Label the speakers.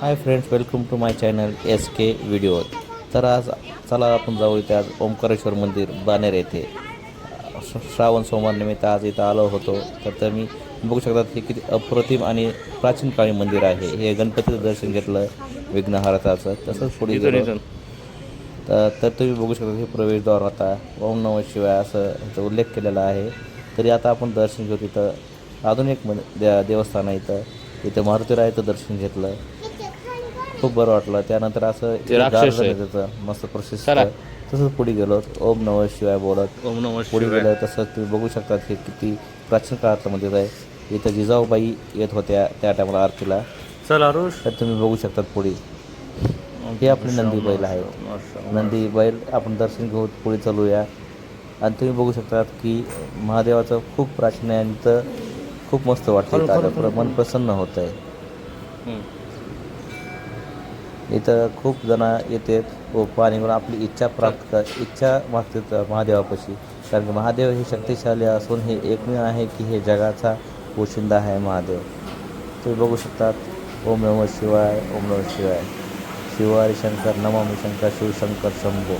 Speaker 1: Hi friends welcome to my channel S K video तर आज चला आपण जाऊ इथे आज ओंकारेश्वर मंदिर बानेर येथे. श्रावण सोमवार निमित्त आज इथं आलो होतो. तर तर मी बघू शकतात हे किती अप्रतिम आणि प्राचीन काळी मंदिर आहे. हे गणपतीचं दर्शन घेतलं विघ्नहारताचं. तसंच पुढे गेलो. तर तर तुम्ही बघू शकता हे प्रवेशद्वार होता. ओम नम शिवाय असं ह्याचा उल्लेख केलेला आहे. तरी आता आपण दर्शन घेऊ तिथं. अजून एक देवस्थान आहे इथं. इथं मारुतीरायाचं दर्शन घेतलं. खूप बरं वाटलं. त्यानंतर असं
Speaker 2: राक्षस
Speaker 1: आहे. त्याचं मस्त प्रशस्त
Speaker 2: चला.
Speaker 1: तसंच पुढे गेलो. ओम नम शिवाय बोलत.
Speaker 2: ओम नम
Speaker 1: पुढे गेलं तसं तुम्ही बघू शकता हे किती प्राचीन काळातलं मंदिर आहे. इथं जिजाऊबाई येत होत्या त्या टायमाला आरतीला.
Speaker 2: चल आरुष
Speaker 1: तर तुम्ही बघू शकतात पुढे. हे आपली नंदी बैल आहे. नंदी बैल आपण दर्शन घेऊ पुढे चालूया. आणि तुम्ही बघू शकतात की महादेवाचं खूप प्राचीन आहे आणि इथं खूप मस्त वाटतं. मन प्रसन्न होत आहे इथं खूप जण येतात व पाणी म्हणून आपली इच्छा प्राप्त कर इच्छा मागतात महादेवापाशी. कारण की महादेव हे शक्तिशाली असून हे एकमेव आहे की हे जगाचा पोशिंदा आहे महादेव. तुम्ही बघू शकतात ओम नमः शिवाय ओम नमः शिवाय. शिवाय शंकर नमामि शंकर शिवशंकर शंभो.